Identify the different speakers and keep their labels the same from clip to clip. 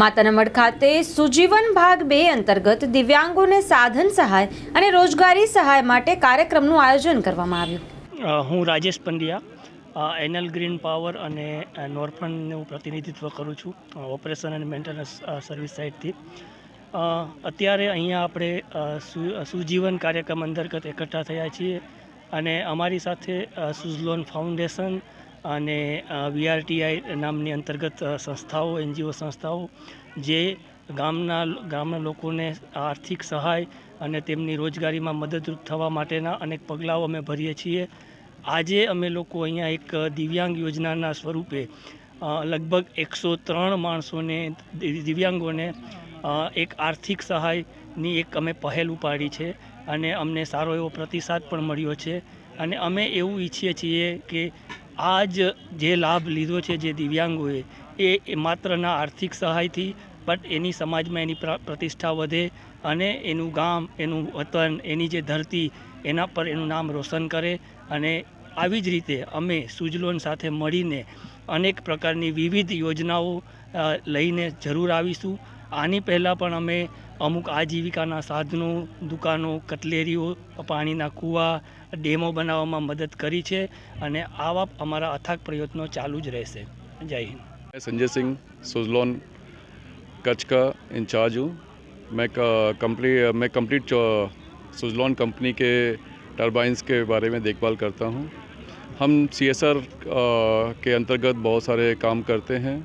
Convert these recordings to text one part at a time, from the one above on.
Speaker 1: માતાના મઢ ખાતે સુજીવન ભાગ બે અંતર્ગત દિવ્યાંગોને સાધન સહાય અને રોજગારી સહાય માટે કાર્યક્રમનું આયોજન કરવામાં આવ્યું.
Speaker 2: હું Rajesh Pandya NL green power અને નોર્ફનનું પ્રતિનિધિત્વ કરું છું ઓપરેશન અને મેન્ટેનન્સ સર્વિસ સાઇડથી અત્યારે અહીંયા આપણે સુજીવન કાર્યક્રમ અંતર્ગત એકઠા થયા છીએ અને અમારી સાથે સુઝલોન ફાઉન્ડેશન અને વીઆરટીઆઈ નામની અંતર્ગત સંસ્થાઓ, એનજીઓ સંસ્થાઓ, જે ગામના ગામના લોકોને આર્થિક સહાય અને તેમની રોજગારીમાં મદદરૂપ થવા માટેના અનેક પગલાઓ અમે ભરીએ છીએ. આજે અમે લોકો અહીંયા એક દિવ્યાંગ યોજનાના સ્વરૂપે લગભગ એકસો ત્રણ માણસોને, દિવ્યાંગોને એક આર્થિક સહાયની એક અમે પહેલ ઉપાડી છે અને અમને સારો એવો પ્રતિસાદ પણ મળ્યો છે. અને અમે એવું ઈચ્છીએ છીએ કે આ જ લાભ લીધો છે, જે દિવ્યાંગોએ, એ માત્રના આર્થિક સહાયથી બટ એની સમાજમાં એની પ્ર- પ્રતિષ્ઠા વધે અને એનું ગામ, એનું વતન, એની જે ધરતી, એના પર એનું નામ રોશન કરે અને આવી જ રીતે અમે સુજલોન સાથે મળીને અનેક પ્રકારની વિવિધ યોજનાઓ લઈને જરૂર આવીશું. આની પહેલાં પણ અમે અમુક આજીવિકાના સાધનો દુકાનો કટલેરીઓ પાણીના કૂવા ડેમો બનાવવામાં મદદ કરી છે અને આવા અમારા અથાગ પ્રયત્નો ચાલુ જ રહેશે જય હિન્દ
Speaker 3: मैं संजय सिंह सुजलोन कच्छ का इंचार्ज हूँ मैं कंप्लीट मैं कंप्लीट सुजलोन कंपनी के टरबाइंस के बारे में देखभाल करता हूँ हम सी के अंतर्गत बहुत सारे काम करते हैं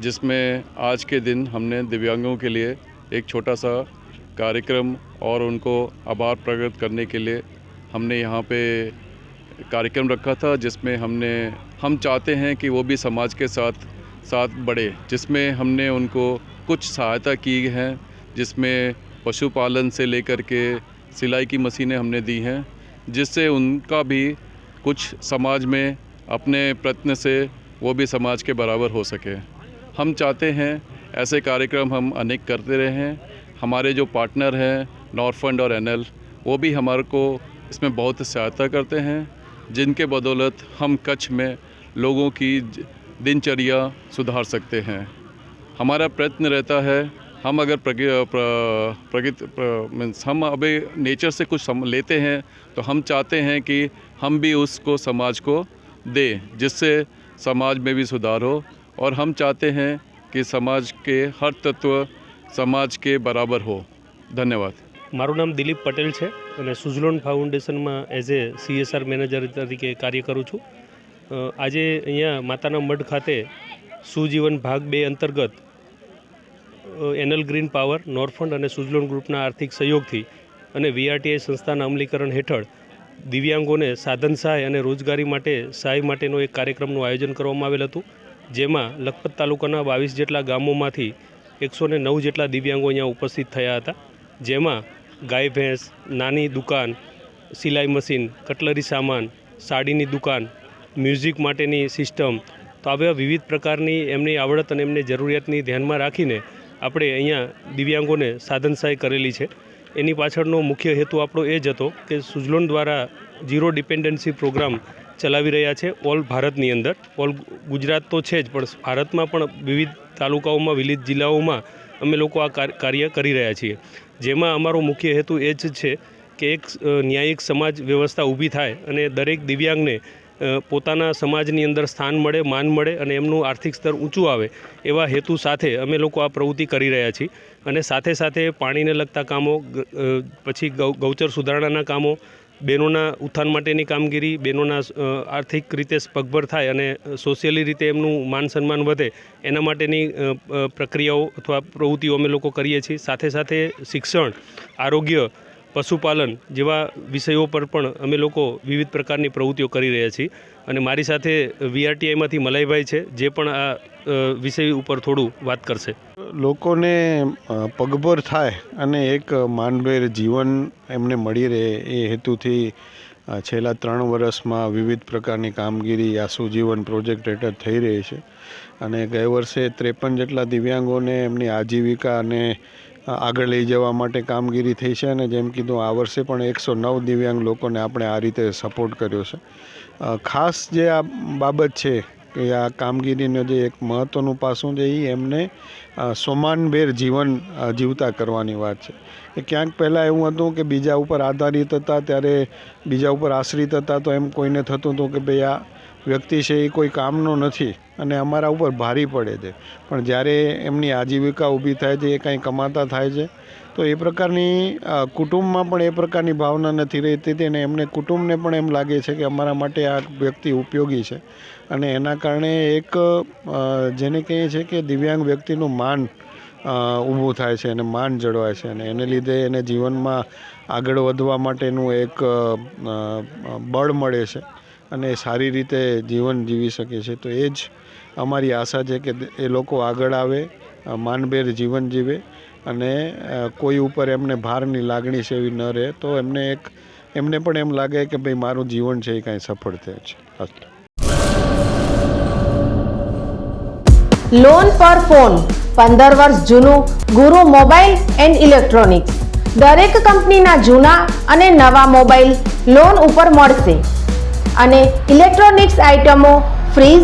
Speaker 3: जिसमें आज के दिन हमने दिव्यांगों के लिए एक छोटा सा कार्यक्रम और उनको आभार प्रकट करने के लिए हमने यहाँ पे कार्यक्रम रखा था, जिसमें हमने, हम चाहते हैं कि वो भी समाज के साथ साथ बढ़े, जिसमें हमने उनको कुछ सहायता की है, जिसमें पशुपालन से लेकर के सिलाई की मशीनें हमने दी हैं, जिससे उनका भी कुछ समाज में अपने प्रयत्न से वो भी समाज के बराबर हो सके। हम चाहते हैं ऐसे कार्यक्रम हम अनेक करते रहें। हमारे जो पार्टनर हैं नॉर्फंड और एनएल वो भी हमारे को इसमें बहुत सहायता करते हैं जिनके बदौलत हम कच्छ में लोगों की दिनचर्या सुधार सकते हैं। हमारा प्रयत्न रहता है हम अगर प्रगि प्र- प्रगति प्र- मीन्स हम अभी नेचर से कुछ सम, लेते हैं तो हम चाहते हैं कि हम भी उसको समाज को दें जिससे समाज में भी सुधार हो और हम चाहते हैं कि समाज के हर तत्व समाज के बराबर हो धन्यवाद
Speaker 4: મારું નામ દિલીપ પટેલ છે અને સુઝલોન ફાઉન્ડેશનમાં એઝ એ સીએસઆર મેનેજર તરીકે કાર્ય કરું છું અ, આજે અહીંયા માતાના મઢ ખાતે સુજીવન ભાગ બે અંતર્ગત અ, એનએલ ગ્રીન પાવર નોર્ફંડ અને સુઝલોન ગ્રુપના આર્થિક સહયોગથી અને વીઆરટીઆઈ સંસ્થાના અમલીકરણ હેઠળ દિવ્યાંગોને સાધન સહાય અને રોજગારી માટે સહાય માટેનો એક કાર્યક્રમનું આયોજન કરવામાં આવેલ હતું જેમાં લખપત તાલુકાના બાવીસ જેટલા ગામોમાંથી એકસો ને નવ જેટલા દિવ્યાંગો અહીંયા ઉપસ્થિત થયા હતા, જેમાં ગાય ભેંસ, નાની દુકાન, સિલાઈ મશીન, કટલરી સામાન, સાડીની દુકાન, મ્યુઝિક માટેની સિસ્ટમ. તો આવા વિવિધ પ્રકારની એમની આવડત અને એમની જરૂરિયાતની ધ્યાનમાં રાખીને આપણે અહીંયા દિવ્યાંગોને સાધન સહાય કરેલી છે. એની પાછળનો મુખ્ય હેતુ આપણો એ જ હતો કે સુઝલોન દ્વારા ઝીરો ડિપેન્ડન્સી પ્રોગ્રામ ચલાવી રહ્યા છે ઓલ ભારતની અંદર. ઓલ ગુજરાત તો છે જ, પણ ભારતમાં પણ વિવિધ તાલુકાઓમાં, વિવિધ જિલ્લાઓમાં અમે લોકો આ કાર- કાર્ય કરી રહ્યા છીએ. જેમાં અમારો મુખ્ય હેતુ એ જ છે કે એક ન્યાયિક સમાજ વ્યવસ્થા ઊભી થાય અને દરેક દિવ્યાંગને પોતાના સમાજની અંદર સ્થાન મળે, માન મળે અને એમનું આર્થિક સ્તર ઊંચું આવે એવા હેતુ સાથે અમે લોકો આ પ્રવૃત્તિ કરી રહ્યા છીએ. અને સાથે સાથે પાણીને લગતા કામો પછી ગૌચર સુધારણાના કામો બહેનોના ઉત્થાન માટેની કામગીરી, બહેનોના આર્થિક રીતે પગભર થાય અને સોશિયલી રીતે એમનું માન સન્માન વધે, એના માટેની પ્રક્રિયાઓ અથવા પ્રવૃત્તિઓ અમે લોકો કરીએ છીએ. સાથે સાથે શિક્ષણ, આરોગ્ય પશુપાલન જેવા વિષયો પર પણ અમે લોકો વિવિધ પ્રકારની પ્રવૃત્તિઓ કરી રહ્યા છીએ. અને મારી સાથે વીઆરટીઆઈમાંથી મલાઈભાઈ છે, જે પણ આ વિષય ઉપર થોડું વાત કરશે.
Speaker 5: લોકોને પગભર થાય અને એક માનભેર જીવન એમને મળી રહે એ હેતુથી છેલ્લા ત્રણ વર્ષમાં વિવિધ પ્રકારની કામગીરી આ સુજીવન પ્રોજેક્ટ હેઠળ થઈ રહી છે. અને ગયા વર્ષે ત્રેપન જેટલા દિવ્યાંગોને એમની આજીવિકા અને આગળ લઈ જવા માટે કામગીરી થઈ છે અને જેમ કીધું, આ વર્ષે પણ એકસો નવ દિવ્યાંગ લોકોને આપણે આ રીતે સપોર્ટ કર્યો છે. ખાસ જે આ બાબત છે કે આ કામગીરીનો જે એક મહત્ત્વનું પાસું છે એ એમને સમાનભેર જીવન જીવતા કરવાની વાત છે. કે ક્યાંક પહેલાં એવું હતું કે બીજા ઉપર આધારિત હતા, ત્યારે બીજા ઉપર આશ્રિત હતા, તો એમ કોઈને થતું હતું કે ભાઈ આ વ્યક્તિ છે એ કોઈ કામનો નથી. અને અમારા ઉપર ભારી પડે છે. પણ જ્યારે એમની આજીવિકા ઊભી થાય છે, એ કાંઈ કમાતા થાય છે, તો એ પ્રકારની કુટુંબમાં પણ એ પ્રકારની ભાવના નથી રહેતી હતી અને એમને કુટુંબને પણ એમ લાગે છે કે અમારા માટે આ વ્યક્તિ ઉપયોગી છે. અને એના કારણે એક જેને કહીએ છીએ કે દિવ્યાંગ વ્યક્તિનું માન ઊભું થાય છે અને માન જળવાય છે અને એને લીધે એને જીવનમાં આગળ વધવા માટેનું એક બળ મળે છે અને સારી રીતે જીવન જીવી શકે છે. તો એ જ અમારી આશા છે કે એ લોકો આગળ આવે માનભેર જીવન જીવે અને કોઈ ઉપર એમને ભારની લાગણી છે એવી ન રહે, તો એમને એક, એમને પણ એમ લાગે કે ભાઈ મારું જીવન છે એ કાંઈ સફળ થયું છે.
Speaker 6: લોન પર ફોન પંદર વર્ષ જૂનું ગુરુ મોબાઈલ એન્ડ ઇલેક્ટ્રોનિક્સ. દરેક કંપનીના જૂના અને નવા મોબાઈલ લોન ઉપર મળશે. અને ઇલેક્ટ્રોનિક્સ આઇટમો fridge